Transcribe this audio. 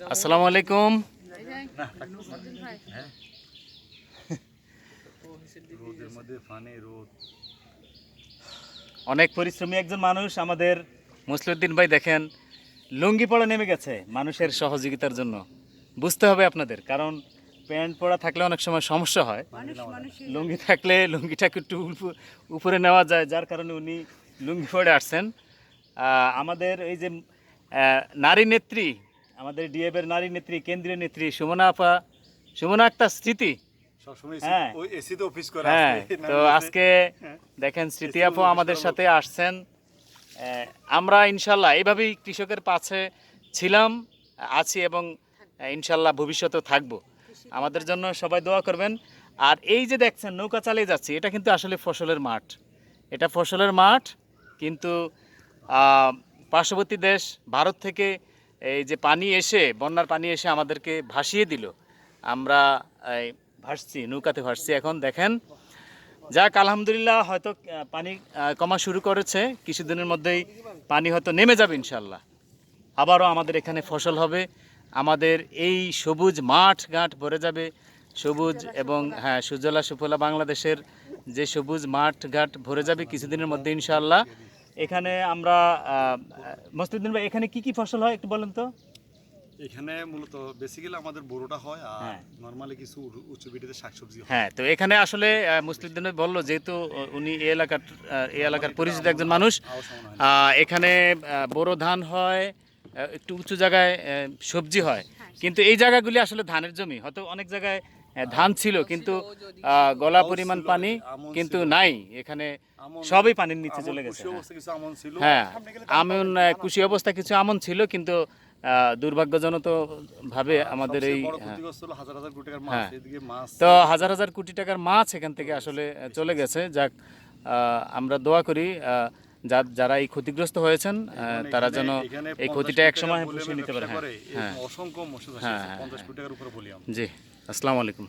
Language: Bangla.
আসসালামু আলাইকুম। অনেক পরিশ্রমী একজন মানুষ আমাদের মুসলিউদ্দিন ভাই দেখেন লুঙ্গি পড়া নেমে গেছে মানুষের সহযোগিতার জন্য। বুঝতে হবে আপনাদের কারণ প্যান্ট পরা থাকলে অনেক সময় সমস্যা হয়। লুঙ্গি থাকলে লুঙ্গিটাকে একটু উপ- উপরে নেওয়া যায় যার কারণে উনি লুঙ্গি পরে আসছেন। আমাদের এই যে নারী নেত্রী আমাদের ডিএবের নারী নেত্রী কেন্দ্রীয় নেত্রী সুমনা আপা সুমনা আক্তার স্মৃতি। হ্যাঁ। হ্যাঁ তো আজকে হ্যাঁ। দেখেন স্মৃতি আপু আমাদের সাথে আসছেন। আমরা ইনশাল্লাহ এইভাবেই কৃষকের পাশে ছিলাম আছি এবং ইনশাল্লাহ ভবিষ্যতেও থাকব। আমাদের জন্য সবাই দোয়া করবেন। আর এই যে দেখছেন নৌকা চালিয়ে যাচ্ছি এটা কিন্তু আসলে ফসলের মাঠ। এটা ফসলের মাঠ কিন্তু পার্শ্ববর্তী দেশ ভারত থেকে এই যে পানি এসে, বন্যার পানি এসে আমাদেরকে ভাসিয়ে দিল। আমরা ভাসছি, নৌকাতে ভাসছি। এখন দেখেন, যাক, আলহামদুলিল্লাহ, হয়তো পানি কমা শুরু করেছে। কিছুদিনের মধ্যেই পানি হয়তো নেমে যাবে ইনশাল্লাহ আবারও আমাদের এখানে ফসল হবে। আমাদের এই সবুজ মাঠ ঘাট ভরে যাবে। সবুজ এবং হ্যাঁ সুজলা সুফলা বাংলাদেশের যে সবুজ মাঠ ঘাট ভরে যাবে কিছুদিনের মধ্যে ইনশাআল্লাহ। এখানে আমরা মসজিদিন ভাই এখানে কি কি ফসল হয় একটু বলেন তো? এখানে মূলত বেসিক্যালি আমাদের বড়টা হয় আর হ্যাঁ। নরমালি কিছু উ- উচ্চ বিটিতে শাকসবজি হয়। হ্যাঁ তো এখানে আসলে মুসলিদিন ভাই বলল যেহেতু উনি এই এলাকার এই এলাকার পরিচিত একজন মানুষ হয় এখানে বোরো ধান হয় একটু উঁচু জায়গায় সবজি হয়। কিন্তু এই জায়গাগুলি আসলে ধানের জমি হয়তো অনেক জায়গায় ধান ছিল কিন্তু গলা পরিমাণ পানি কিন্তু নাই এখানে সবই পানির নিচে চলে গেছে ছিল হ্যাঁ আমন কুশি অবস্থা কিছু আমন ছিল কিন্তু আহ, দুর্ভাগ্যজনক ভাবে আমাদের এই হ্যাঁ। ক্ষতিগ্রস্ত হলো হাজার হাজার কোটি টাকার মাছ হ্যাঁ। এদিকে মাছ তো হাজার হাজার কোটি টাকার মাছ এখান থেকে আসলে চলে গেছে যাক আহ, আমরা দোয়া করি যারা এই ক্ষতিগ্রস্ত হয়েছেন তারা যেন এই ক্ষতিটা একসময় এক সময় পুষিয়ে নিতে পারে হ্যাঁ হ্যাঁ। অসংখ্য হ্যাঁ, হ্যাঁ, জি আসসালামু আলাইকুম।